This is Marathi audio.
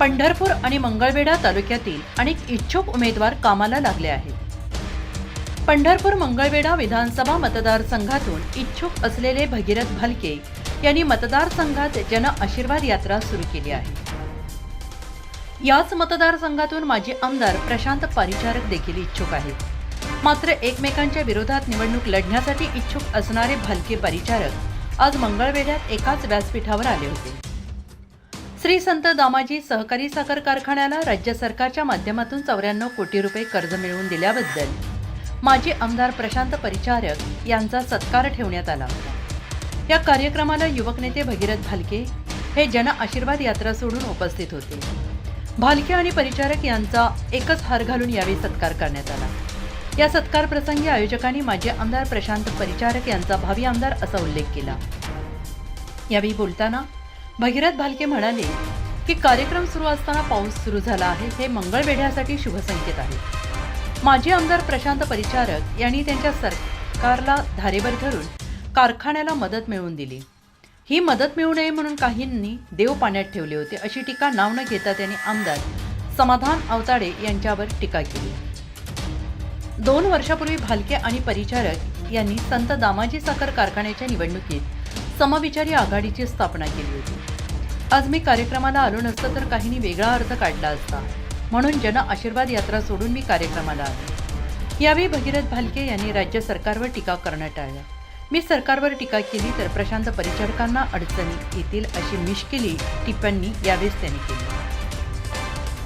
पंढरपूर आणि मंगळवेढा तालुक्यातील अनेक इच्छुक उमेदवार कामाला लागले आहेत. पंढरपूर मंगळवेढा विधानसभा मतदारसंघातून इच्छुक असलेले भगीरथ भालके यांनी मतदारसंघात जन आशीर्वाद यात्रा सुरू केली आहे. याच मतदारसंघातून माजी आमदार प्रशांत पारिचारक देखील इच्छुक आहेत. मात्र एकमेकांच्या विरोधात निवडणूक लढण्यासाठी इच्छुक असणारे भालके परिचारक आज मंगळवेढ्यात एकाच व्यासपीठावर आले होते. श्री संत दामाजी सहकारी साखर कारखान्याला राज्य सरकारच्या माध्यमातून चौऱ्याण्णव कोटी रुपये कर्ज मिळवून दिल्याबद्दल माजी आमदार प्रशांत परिचारक यांचा सत्कार ठेवण्यात आला. या कार्यक्रमाला युवक नेते भगीरथ भालके हे जन आशीर्वाद यात्रा सोडून उपस्थित होते. भालके आणि परिचारक यांचा एकच हार घालून यावेळी सत्कार करण्यात आला. या सत्कार प्रसंगी आयोजकांनी माजी आमदार प्रशांत परिचारक यांचा भावी आमदार असा उल्लेख केला. यावेळी बोलताना भगीरथ भालके म्हणाले की कार्यक्रम सुरू असताना पाऊस सुरू झाला आहे हे मंगळवेढ्यासाठी शुभसंकेत आहे. माजी आमदार प्रशांत परिचारक यांनी त्यांच्या सरकारला धारेवर धरून कारखान्याला मदत मिळवून दिली. ही मदत मिळू नये म्हणून काहींनी देव पाण्यात ठेवले होते अशी टीका नाव न घेता त्यांनी आमदार समाधान अवताडे यांच्यावर टीका केली. दोन वर्षापूर्वी भालके आणि परिचारक यांनी संत दामाजी साखर कारखान्याच्या निवडणुकीत समविचारी आघाडीची स्थापना केली होती. आज मी कार्यक्रमाला आलो नसतं तर काहींनी वेगळा अर्थ काढला असता. म्हणून जन आशीर्वाद यात्रा सोडून मी कार्यक्रमाला आलो. यावेळी भगीरथ भालके यांनी राज्य सरकारवर टीका करणं टाळलं. मी सरकारवर टीका केली तर प्रशांत परिचारकांना अडचणी येतील अशी मिश्किली टिप्पणी यावेळेस त्यांनी केली.